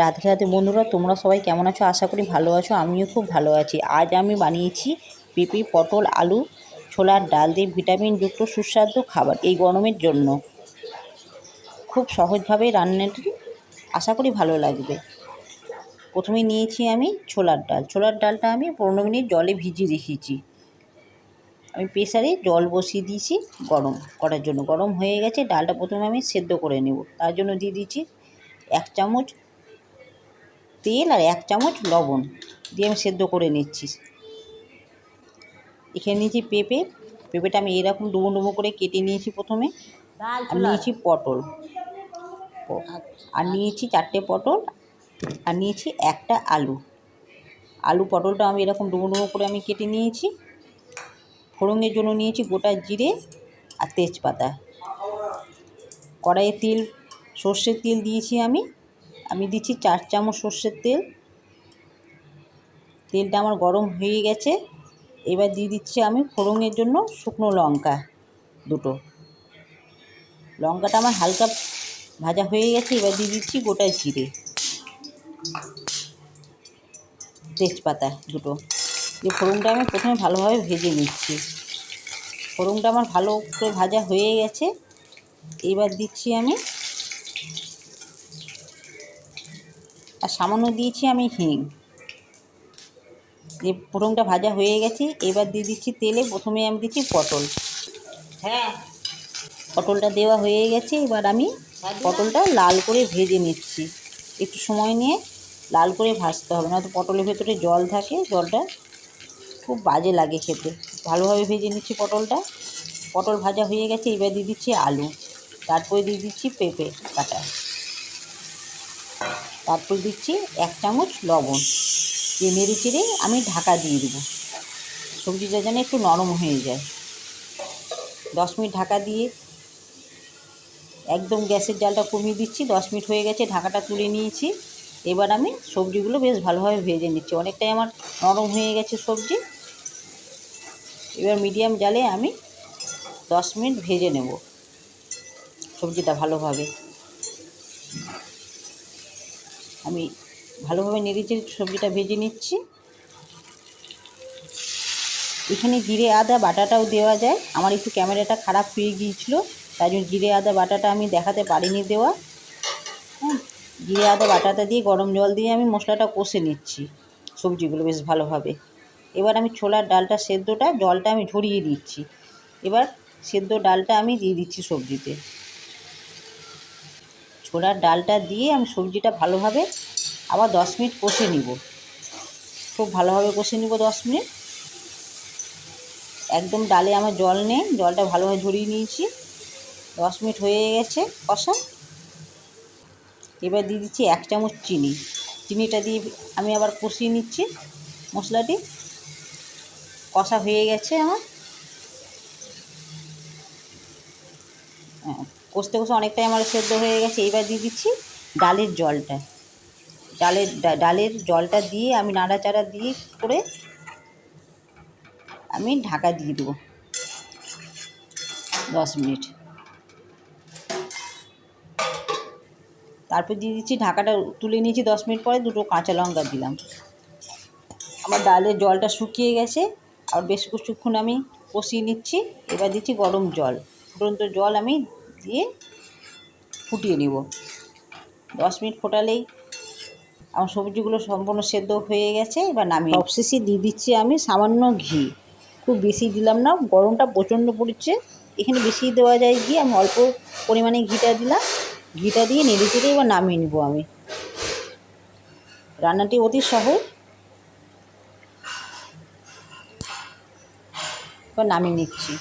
রাধে রাধে বন্ধুরা, তোমরা সবাই কেমন আছো? আশা করি ভালো আছো, আমিও খুব ভালো আছি। আজ আমি বানিয়েছি পেঁপে, পটল, আলু, ছোলার ডাল দিয়ে ভিটামিনযুক্ত সুস্বাদু খাবার এই গরমের জন্য। খুব সহজভাবে রান্নাটি আশা করি ভালো লাগবে। প্রথমে নিয়েছি আমি ছোলার ডাল। ছোলার ডালটা আমি পনেরো মিনিট জলে ভিজিয়ে রেখেছি। আমি প্রেসারে জল বসিয়ে দিয়েছি গরম করার জন্য। গরম হয়ে গেছে, ডালটা প্রথমে আমি সেদ্ধ করে নেব। তার জন্য দিয়ে দিচ্ছি এক চামচ তেল আর এক চামচ লবণ দিয়ে আমি সেদ্ধ করে নিচ্ছি। এখানে নিয়েছি পেঁপে। পেঁপেটা আমি এরকম ডুবো ডুবো করে কেটে নিয়েছি প্রথমে। আর নিয়েছি পটল। আর নিয়েছি চারটে পটল। আর নিয়েছি একটা আলু। আলু পটলটা আমি এরকম ডুবো ডুবো করে আমি কেটে নিয়েছি। ফোড়নের জন্য নিয়েছি গোটা জিরে আর তেজপাতা। কড়াইয়ে তেল সর্ষের তেল দিয়েছি আমি। আমি দিচ্ছি চার চামচ সর্ষের তেল। তেলটা আমার গরম হয়ে গেছে। এবার দিয়ে দিচ্ছি আমি ফোড়নের জন্য শুকনো লঙ্কা দুটো। লঙ্কাটা আমার হালকা ভাজা হয়ে গেছে, এবার দিয়ে দিচ্ছি গোটা জিরে। তেজপাতা দুটো। দিয়ে ফোড়নটা আমি প্রথমে ভালোভাবে ভেজে নিচ্ছি। ফোড়নটা আমার ভালো করে ভাজা হয়ে গেছে। এবার দিচ্ছি আমি আর সামান্য দিয়েছি আমি হিং। যে ফোড়নটা ভাজা হয়ে গেছে এবার দিয়ে দিচ্ছি তেলে। প্রথমে আমি দিচ্ছি পটল। হ্যাঁ। পটলটা দেওয়া হয়ে গেছে এবার আমি পটলটা লাল করে ভেজে নিচ্ছি। একটু সময় নিয়ে লাল করে ভাজতে হবে নয়তো পটলের ভেতরে জল থাকে জলটা খুব বাজে লাগে খেতে। ভালোভাবে ভেজে নিচ্ছি পটলটা। পটল ভাজা হয়ে গেছে এবার দিয়ে দিচ্ছি আলু। তারপরে দিয়ে দিচ্ছি পেঁপে কাটা। তারপর দিচ্ছি এক চামচ লবণ। দিয়ে নেড়ে চেড়ে আমি ঢাকা দিয়ে দেবো। সবজিটা যেন একটু নরম হয়ে যায়। দশ মিনিট ঢাকা দিয়ে একদম গ্যাসের জালটা কমিয়ে দিচ্ছি। দশ মিনিট হয়ে গেছে, ঢাকাটা তুলে নিয়েছি। এবার আমি সবজিগুলো বেশ ভালোভাবে ভেজে নিচ্ছি। অনেকটাই আমার নরম হয়ে গেছে সবজি। এবার মিডিয়াম জালে আমি দশ মিনিট ভেজে নেব। সবজিটা ভালোভাবে। আমি ভালোভাবে নেড়ে চেড়ে সবজিটা ভেজে নিচ্ছি। এখানে জিরে, আদা, বাটাটাও দেওয়া যায়। আমার একটু ক্যামেরাটা খারাপ হয়ে গিয়েছিল, তাই জন্য জিরে, আদা, বাটাটা আমি দেখাতে পারিনি দেওয়া। হ্যাঁ জিরে, আদা, বাটাটা দিয়ে গরম জল দিয়ে আমি মশলাটা কষে নিচ্ছি সবজিগুলো বেশ ভালোভাবে। এবার আমি ছোলার ডালটা সেদ্ধটা জলটা আমি ঝরিয়ে দিচ্ছি। এবার সেদ্ধ ডালটা আমি দিয়ে দিচ্ছি সবজিতে। ছোলার ডালটা দিয়ে আমি সবজিটা ভালোভাবে আবার দশ মিনিট কষে নিব। খুব ভালোভাবে কষে নিব দশ মিনিট। একদম ডালে আমার জল নেই, জলটা ভালোভাবে ঝরিয়ে নিয়েছি। দশ মিনিট হয়ে গেছে কষা। এবার দিয়ে দিচ্ছি এক চামচ চিনি। চিনিটা দিয়ে আমি আবার কষিয়ে নিচ্ছি মশলাটি। কষা হয়ে গেছে আমার। কষতে কষতে অনেকটাই আমার সেদ্ধ হয়ে গেছে। এইবার দিয়ে দিচ্ছি ডালের জলটা। ডালের ডালের জলটা দিয়ে আমি নাড়াচাড়া দিয়ে করে আমি ঢাকা দিয়ে দেবো। দশ মিনিট। তারপর দিয়ে দিচ্ছি ঢাকাটা তুলে নিয়েছি দশ মিনিট পরে, দুটো কাঁচা লঙ্কা দিলাম। আমার ডালের জলটা শুকিয়ে গেছে, আর বেশ কিছুক্ষণ আমি কষিয়ে নিচ্ছি। এবার দিচ্ছি গরম জল। ফুটন্ত জল আমি দিয়ে ফুটিয়ে নেব। দশ মিনিট ফোটালেই আমার সবজিগুলো সম্পূর্ণ সেদ্ধ হয়ে গেছে, এবার নামিয়ে সবশেষে দিয়ে দিচ্ছি আমি সামান্য ঘি। খুব বেশি দিলাম না, গরমটা প্রচণ্ড পড়ছে। এখানে বেশি দেওয়া যায় ঘি, আমি অল্প পরিমাণে ঘিটা দিলাম। ঘিটা দিয়ে নেড়ে চেড়ে এবার নামিয়ে নেব আমি। রান্নাটি অতি সহজ। এবার নামিয়ে নিচ্ছি।